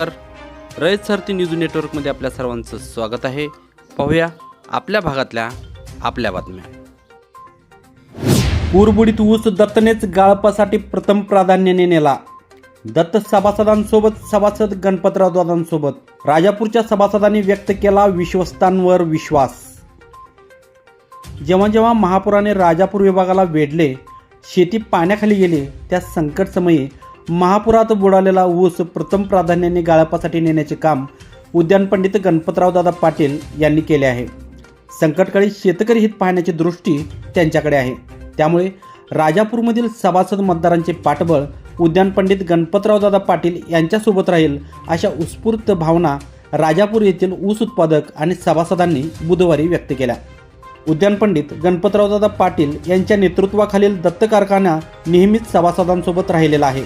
तर रयत सारथी न्यूज नेटवर्कमध्ये आपल्या सर्वांचं स्वागत आहे. पाहूया आपल्या भागातल्या आपल्या बातम्या. पूरबुडीत ऊस दत्तनेच गाळपासाठी प्रथम प्राधान्याने नेला. दत्त सभासदांसोबत सभासद गणपतराव दादांसोबत राजापूरच्या सभासदांनी व्यक्त केला विश्वस्तांवर विश्वास. जेव्हा जेव्हा महापुराने राजापूर विभागाला वेढले शेती पाण्याखाली गेली त्या संकटसमयी महापुरात बुडालेला ऊस प्रथम प्राधान्याने गाळपासाठी नेण्याचे काम उद्यान पंडित गणपतराव दादा पाटील यांनी केले आहे. संकटकाळी शेतकरी हित पाहण्याची दृष्टी त्यांच्याकडे आहे. त्यामुळे राजापूरमधील सभासद मतदारांचे पाठबळ उद्यान पंडित गणपतराव दादा पाटील यांच्यासोबत राहील अशा उत्स्फूर्त भावना राजापूर येथील ऊस उत्पादक आणि सभासदांनी बुधवारी व्यक्त केल्या. उद्यान पंडित गणपतरावदादा पाटील यांच्या नेतृत्वाखालील दत्त कारखाना नेहमीच सभासदांसोबत राहिलेला आहे.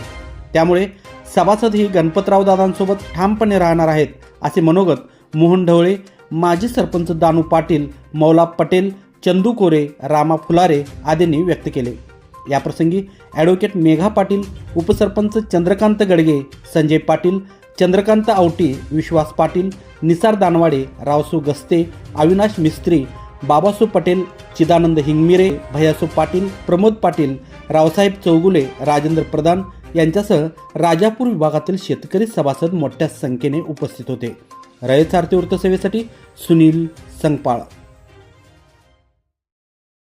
त्यामुळे सभासद ही गणपतरावदादांसोबत ठामपणे राहणार आहेत असे मनोगत मोहन ढवळे माजी सरपंच दानू पाटील मौला पटेल चंदू कोरे रामा फुलारे आदींनी व्यक्त केले. याप्रसंगी ॲडव्होकेट मेघा पाटील उपसरपंच चंद्रकांत गडगे संजय पाटील चंद्रकांत आवटी विश्वास पाटील निसार दानवाडे रावसू गस्ते अविनाश मिस्त्री बाबासू पटेल चिदानंद हिंगमिरे भयासू पाटील प्रमोद पाटील रावसाहेब चौगुले राजेंद्र प्रधान यांच्यासह राजापूर विभागातील शेतकरी सभासद मोठ्या संख्येने उपस्थित होते. रयत सारथी वृत्तसेवेसाठी सुनील संगपाळ.